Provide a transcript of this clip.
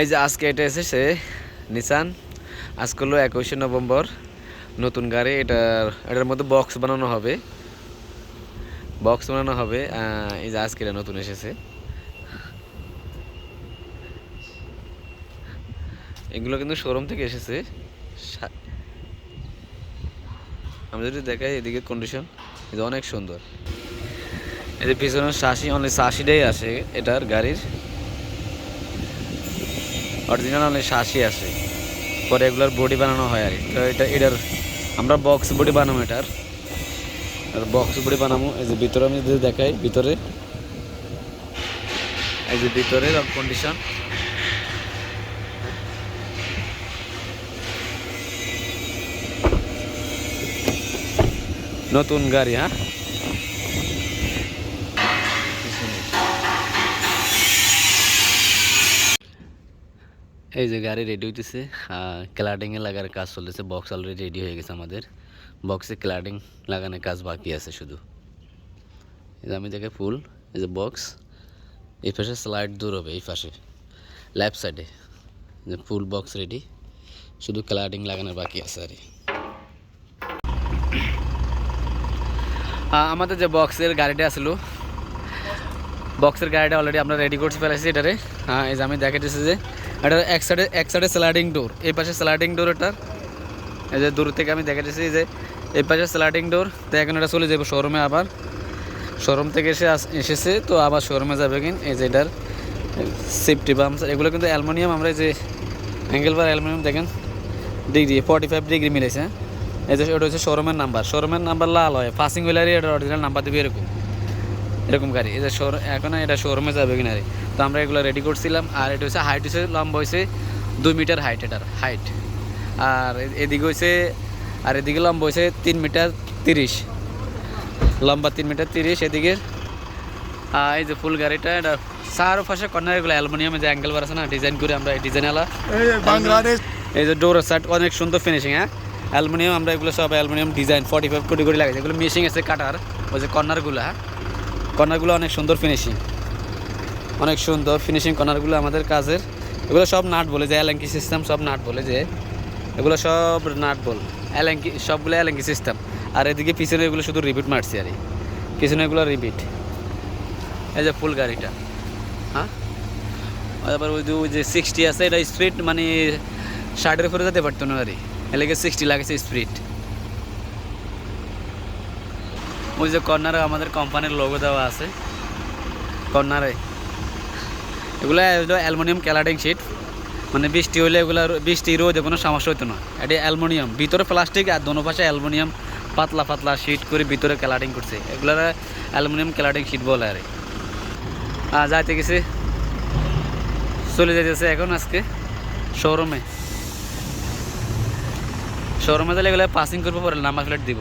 এই যে আজকে এটা এসেছে নিসান আজকে হলো একুশে নভেম্বর, নতুন গাড়ি, এটার এটার মধ্যে বক্স বানানো হবে। বক্স বানানো হবে এই যে আজকে এটা নতুন এসেছে। এগুলো কিন্তু শোরুম থেকে এসেছে। আমি যদি দেখাই এদিকে কন্ডিশন এটা অনেক সুন্দর। যে পিছনে শাসি অনলি শাসিটাই আসে এটার গাড়ির। অরিজিনাল অনলি শাসি আছে। পরে এগুলোর বডি বানানো হয় আর। তো এটা এটার আমরা বক্স বডি বানাবো এটার। আর বক্স বডি বানাবো এই যে ভিতরে আমি যদি দেখাই, ভিতরে। এই যে ভিতরে কন্ডিশন নতুন গাড়ি হ্যাঁ? এই যে গাড়ি রেডি হইতেছে। ক্লাডিংয়ে লাগার কাজ চলতেছে। বক্স অলরেডি রেডি হয়ে গেছে আমাদের। বক্সে ক্লাডিং লাগানোর কাজ বাকি আছে শুধু। এই যে আমি দেখে ফুল এই যে বক্স এই পাশে স্লাইড দূর হবে, এই পাশে। লেফট সাইডে যে ফুল বক্স রেডি শুধু ক্লাডিং লাগানোর বাকি আছে আর। আমাদের যে বক্সের গাড়িটা আসলো বক্সের গাড়িটা অলরেডি আমরা রেডি করতে ফেলেছি এটারে। হ্যাঁ এই যে আমি দেখে দিচ্ছি যে এটা এক সাইডে এক সাইডে স্লাইডিং ডোর এই পাশে স্লাইডিং ডোর এটার। এই যে দূর থেকে আমি দেখা দিচ্ছি যে এই পাশে স্লাইডিং ডোর তো এখন এটা চলে যাবে শোরুমে আবার। শোরুম থেকে এসে এসেছে, তো আবার শোরুমে যাবে কিন এই যে এটার সেফটি বাম্পস এগুলো কিন্তু অ্যালমোনিয়াম, আমরা যে অ্যাঙ্গেল বার অ্যালমোনিয়াম দেখেন ডিগ্রি ফর্টি ফাইভ ডিগ্রি মিলেছে হ্যাঁ? এই যে ওটা হচ্ছে শোরুমের নাম্বার শোরুমের নাম্বার লাল হয় পাসিং হুইলারই এটা অরিজিনাল নাম্বার দেবে এরকম। এরকম গাড়ি। এটা শোর এখন এটা শোরুমে যাবে কিনা রে। তো আমরা এগুলো রেডি করছিলাম আর এটা হচ্ছে হাইট হচ্ছে লম্বা হয়েছে দুই মিটার হাইট এটার হাইট আর এদিকে হয়েছে আর এদিকে লম্বা হয়েছে তিন মিটার তিরিশ। লম্বা তিন মিটার তিরিশ এদিকে। আহ, এই যে ফুল গাড়িটা এটা চার পাশে কর্নার এগুলো অ্যালুমিনিয়ামে যে অ্যাঙ্গেল বার আছে না ডিজাইন করে আমরা ডিজাইন আলা। এই বাংলাদেশ এই যে ডোর সাইড অনেক সুন্দর ফিনিশিং হ্যাঁ? অ্যালুমিনিয়াম আমরা এগুলো সব aluminium design forty five crore crore লাগাইছে। এগুলো মেশিং আছে কাটার ওই যে কর্নারগুলো হ্যাঁ? কর্নারগুলো অনেক সুন্দর ফিনিশিং অনেক সুন্দর ফিনিশিং কর্নারগুলো আমাদের কাজের। এগুলো সব নাট বলে যে অ্যালেঙ্কি সিস্টেম সব নাট বলে যে। এগুলো সব নাট বল। অ্যালেঙ্কি সবগুলো অ্যালেঙ্কি সিস্টেম আর এদিকে পিছনে এগুলো শুধু রিপিট মারছি আর পিছনে এগুলো রিপিট এই যে ফুল গাড়িটা। হ্যাঁ? আবার ওই যে সিক্সটি আছে, এটা স্পিড মানে ষাটের উপরে যেতে পারতো না আরে এলাকে সিক্সটি লাগেছে স্পিড ওই যে কর্নারে আমাদের কোম্পানির লোগো দেওয়া আছে। কর্নারে। এগুলো অ্যালুমিনিয়াম ক্যালাডিং শিট। মানে বৃষ্টি হলে এগুলো বৃষ্টি রোদে কোনো সমস্যা হতো না। এটি অ্যালুমিনিয়াম। ভিতরে প্লাস্টিক আর দোনো পাশে অ্যালুমিনিয়াম পাতলা পাতলা শিট করে ভিতরে ক্যালাডিং করছে। এগুলোর অ্যালুমিনিয়াম ক্যালাডিং শিট বলে আর। আর যাইতে গেছে। চলে যেতেছে এখন আজকে শোরুমে। শোরুমে তাহলে এগুলো পাসিং করব, পরে নাম্বার প্লেট দিব।